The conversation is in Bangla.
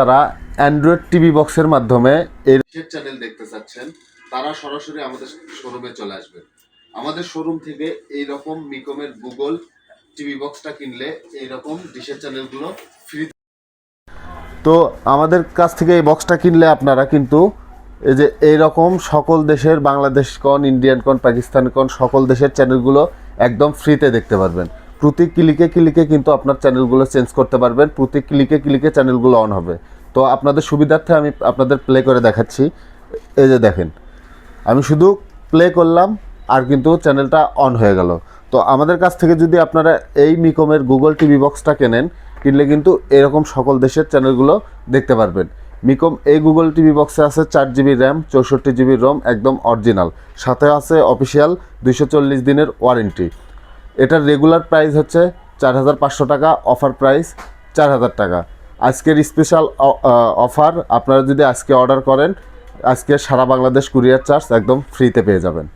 তারা অ্যান্ড্রয়েড টিভি বক্সের মাধ্যমে এই চ্যানেল দেখতে চাচ্ছেন তারা সরাসরি আমাদের শোরুমে চলে আসবেন। আমাদের শোরুম থেকে এই রকম মিকমের গুগল টিভি বক্সটা কিনলে এই রকম ডিশের চ্যানেলগুলো ফ্রি তো আমাদের কাছ থেকে এই বক্সটা কিনলে আপনারা কিন্তু এই যে এই রকম সকল দেশের বাংলাদেশ কন ইন্ডিয়ান কন পাকিস্তান কন সকল দেশের চ্যানেলগুলো একদম ফ্রিতে দেখতে পারবেন। প্রতি ক্লিকে ক্লিকে কিন্তু আপনার চ্যানেলগুলো চেঞ্জ করতে পারবেন প্রতি ক্লিকে ক্লিকে চ্যানেলগুলো অন হবে। তো আপনাদের সুবিধার্থে আমি আপনাদের প্লে করে দেখাচ্ছি। এই যে দেখেন, আমি শুধু প্লে করলাম আর কিন্তু চ্যানেলটা অন হয়ে গেল। তো আমাদের কাছ থেকে যদি আপনারা এই মিকমের গুগল টিভি বক্সটা কেনেন, কিনলে কিন্তু এরকম সকল দেশের চ্যানেলগুলো দেখতে পারবেন। মিকম এই গুগল টিভি বক্সে আছে চার জিবি র্যাম চৌষট্টি জিবি রোম একদম অরিজিনাল সাথে আছে অফিসিয়াল দুইশো চল্লিশ দিনের ওয়ারেন্টি এটার রেগুলার প্রাইস হচ্ছে চার হাজার পাঁচশো টাকা অফার প্রাইস চার হাজার টাকা। আজকের স্পেশাল অফার আপনারা যদি আজকে অর্ডার করেন, আজকে সারা বাংলাদেশ কুরিয়ার চার্জ একদম ফ্রিতে পেয়ে যাবেন।